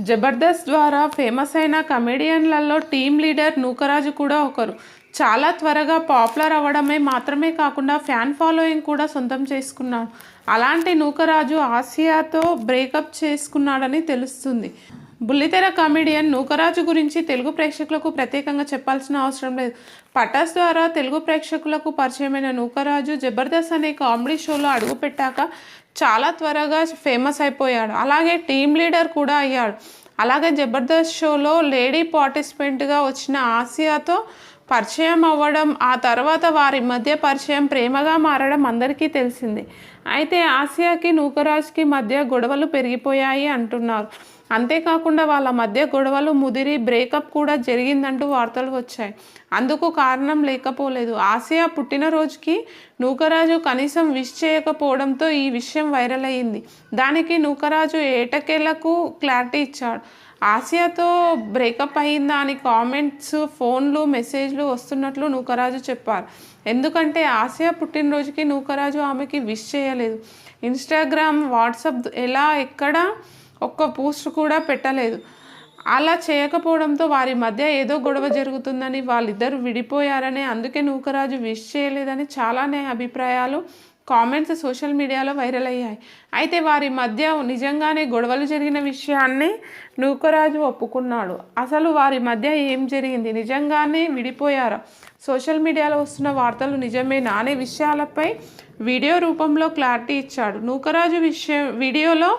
జబర్దస్త్ ద్వారా ఫేమస్ అయిన కమెడియన్లలో team leader Nookaraju కూడా ఒకరు. చాలా త్వరగా పాపులర్ అవ్వడమే మాత్రమే కాకుండా ఫ్యాన్ ఫాలోయింగ్ కూడా సొంతం చేసుకున్నాడు. అలాంటి నూకరాజు ఆసియాతో బ్రేకప్ చేసుకున్నాడని తెలుస్తుంది. బుల్లితెర కామెడియన్ నూకరాజు గురించి తెలుగు ప్రేక్షకులకు ప్రత్యేకంగా చెప్పాల్సిన అవసరం లేదు. పటాస్ ద్వారా తెలుగు ప్రేక్షకులకు పరిచయమైన నూకరాజు జబర్దస్త్ అనే కామెడీ షోలో అడుగుపెట్టాక చాలా త్వరగా ఫేమస్ అయిపోయాడు. అలాగే టీమ్ లీడర్ కూడా అయ్యాడు. అలాగే జబర్దస్త్ షోలో లేడీ పార్టిసిపెంట్గా వచ్చిన ఆసియాతో పరిచయం అవ్వడం ఆ తర్వాత వారి మధ్య పరిచయం ప్రేమగా మారడం అందరికీ తెలిసిందే. అయితే ఆసియాకి నూకరాజ్కి మధ్య గొడవలు పెరిగిపోయాయి అంటున్నారు. అంతేకాకుండా వాళ్ళ మధ్య గొడవలు ముదిరి బ్రేకప్ కూడా జరిగిందంటూ వార్తలు వచ్చాయి. అందుకు కారణం లేకపోలేదు. ఆసియా పుట్టినరోజుకి నూకరాజు కనీసం విష్ చేయకపోవడంతో ఈ విషయం వైరల్ అయ్యింది. దానికి నూకరాజు ఏటకేలకు క్లారిటీ ఇచ్చాడు. ఆసియాతో బ్రేకప్ అయిందా అని కామెంట్స్ ఫోన్లు మెసేజ్లు వస్తున్నట్లు నూకరాజు చెప్పారు. ఎందుకంటే ఆసియా పుట్టినరోజుకి నూకరాజు ఆమెకి విష్ చేయలేదు. ఇన్స్టాగ్రామ్ వాట్సాప్ ఎలా ఎక్కడ ఒక్క పోస్ట్ కూడా పెట్టలేదు. అలా చేయకపోవడంతో వారి మధ్య ఏదో గొడవ జరుగుతుందని వాళ్ళిద్దరు విడిపోయారని అందుకే నూకరాజు విష్ చేయలేదని చాలానే అభిప్రాయాలు కామెంట్స్ సోషల్ మీడియాలో వైరల్ అయ్యాయి. అయితే వారి మధ్య నిజంగానే గొడవలు జరిగిన విషయాన్ని నూకరాజు ఒప్పుకున్నాడు. అసలు వారి మధ్య ఏం జరిగింది? నిజంగానే విడిపోయారా? సోషల్ మీడియాలో వస్తున్న వార్తలు నిజమేనా అనే విషయాలపై వీడియో రూపంలో క్లారిటీ ఇచ్చాడు. నూకరాజు విషయం వీడియోలో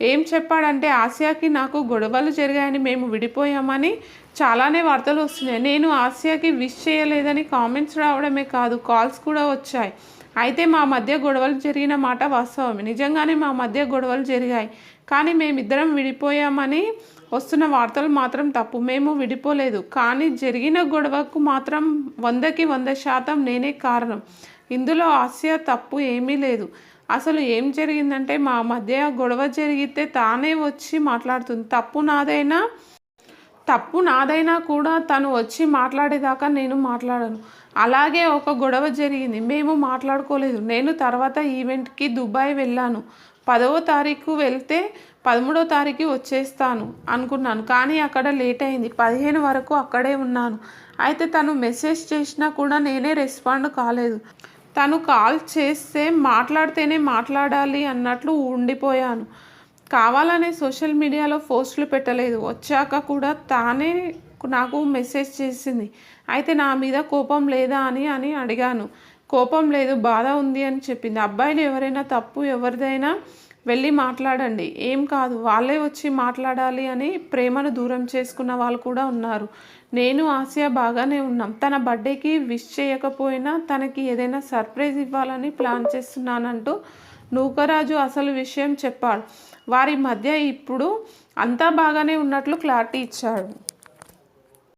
ఏం చెప్పాడంటే ఆసియాకి నాకు గొడవలు జరిగాయని మేము విడిపోయామని చాలానే వార్తలు వస్తున్నాయి. నేను ఆసియాకి విష్ చేయలేదని కామెంట్స్ రావడమే కాదు కాల్స్ కూడా వచ్చాయి. అయితే మా మధ్య గొడవలు జరిగిన మాట వాస్తవం నిజంగానే మా మధ్య గొడవలు జరిగాయి. కానీ మేమిద్దరం విడిపోయామని వస్తున్న వార్తలు మాత్రం తప్పు. మేము విడిపోలేదు. కానీ జరిగిన గొడవకు మాత్రం వందకి వంద శాతం నేనే కారణం. ఇందులో ఆసియా తప్పు ఏమీ లేదు. అసలు ఏం జరిగిందంటే మా మధ్య గొడవ జరిగితే తానే వచ్చి మాట్లాడుతుంది. తప్పు నాదైనా తప్పు నాదైనా కూడా తను వచ్చి మాట్లాడేదాకా నేను మాట్లాడను. అలాగే ఒక గొడవ జరిగింది. మేము మాట్లాడుకోలేదు. నేను తర్వాత ఈవెంట్కి దుబాయ్ వెళ్ళాను. పదవ తారీఖు వెళ్తే పదమూడో తారీఖు వచ్చేస్తాను అనుకున్నాను. కానీ అక్కడ లేట్ అయింది. పదిహేను వరకు అక్కడే ఉన్నాను. అయితే తను మెసేజ్ చేసినా కూడా నేనే రెస్పాండ్ కాలేదు. తను కాల్ చేస్తే మాట్లాడితేనే మాట్లాడాలి అన్నట్లు ఉండిపోయాను. కావాలనే సోషల్ మీడియాలో పోస్టులు పెట్టలేదు. వచ్చాక కూడా తానే నాకు మెసేజ్ చేసింది. అయితే నా మీద కోపం లేదా అని అని అడిగాను. కోపం లేదు బాధ ఉంది అని చెప్పింది. అబ్బాయిలు ఎవరైనా తప్పు ఎవరిదైనా వెళ్ళి మాట్లాడండి. ఏం కాదు వాళ్ళే వచ్చి మాట్లాడాలి అని ప్రేమను దూరం చేసుకున్న వాళ్ళు కూడా ఉన్నారు. నేను ఆసియా బాగానే ఉన్నాం. తన బర్త్డేకి విష్ చేయకపోయినా తనకి ఏదైనా సర్ప్రైజ్ ఇవ్వాలని ప్లాన్ చేస్తున్నానంటూ నూకరాజు అసలు విషయం చెప్పాడు. వారి మధ్య ఇప్పుడు అంతా బాగానే ఉన్నట్లు క్లారిటీ ఇచ్చాడు.